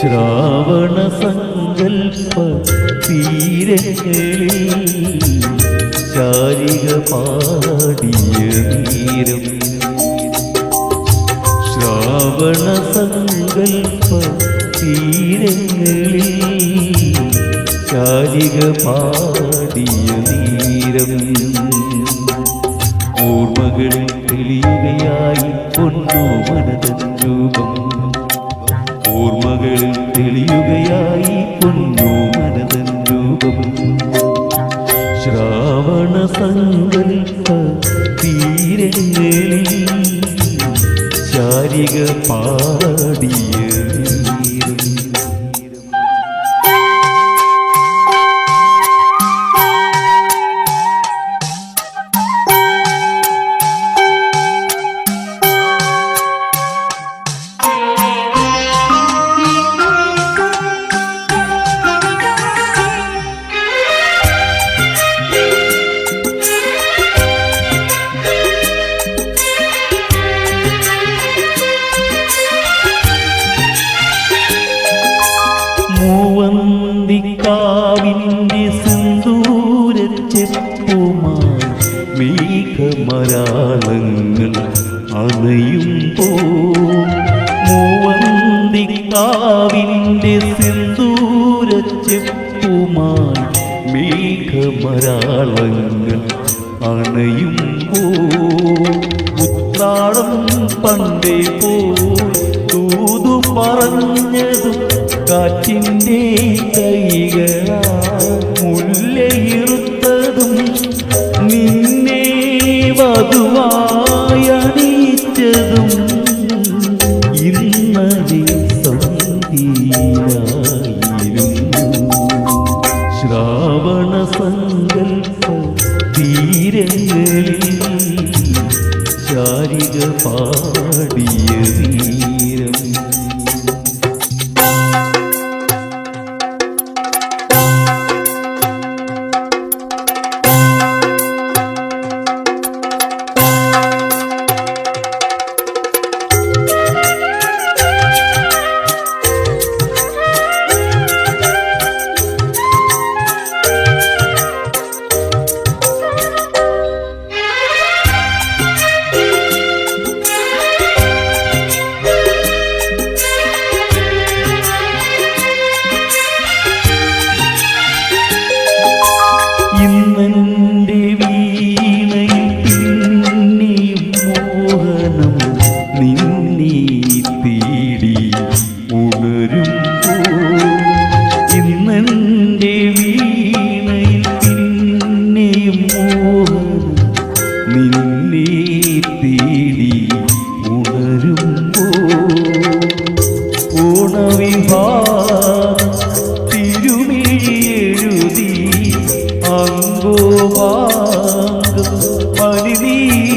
ശ്രാവണ സങ്കൽപ്പ തീരങ്ങളിൽ ശാരിക പാടിയ തീരം ശ്രാവണ സങ്കൽപ്പ തീരങ്ങളിൽ ശാരിക പാടിയ തീരം ഓർമ്മകളിൽ തെളിയുകയായി കൊണ്ടു മനതൻ രൂപം. ഓർമ്മകളിൽ തെളിയുകയായി പൊന്നു മനതൻ രൂപം. ശ്രാവണ സങ്കൽപ്പ തീരങ്ങളിൽ ശാരിക പാടിയ മേഘമരാളങ്ങൾ അണയുമ്പോ മൂവന്തിക്കാവിന്റെ സിന്ദൂരച്ചെപ്പുമായി മേഘമരാളങ്ങൾ അണയുമ്പോ ഉത്രാടം പണ്ടേ പോ തൂതു പറഞ്ഞതും കാറ്റിന്റെ സന്ധിയായിരുന്നു ശ്രാവണ സങ്കൽപ്പ തീരങ്ങളിൽ ശാരിക പാടിയ ഇന്നെന്റെ വീണയിൽ പിന്നെയും നിന്നെ തേടി ഉണരുമ്പോ ഓണവിഭാ തിരുമിഴിയെഴുതി അങ്കോവാങ്കം പനിനീർ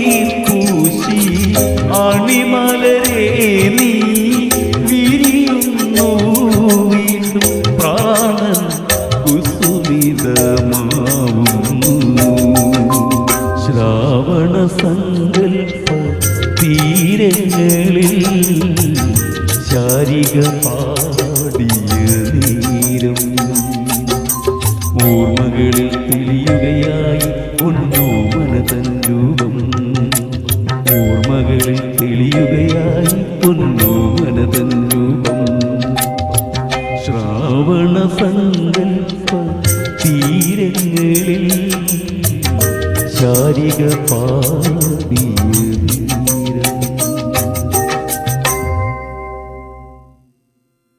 തീരങ്ങളിൽ ശാരിക പാടിയ നീരം ഓർമ്മകളിൽ തെളിയുകയായി ഒന്നോ മനതൻ രൂപം. ഓർമ്മകളിൽ തെളിയുകയായി ഒന്നോ മനതൻ രൂപം. ശ്രാവണ സങ്കൽപ്പ തീരങ്ങളിൽ ശാരിക പാടിയ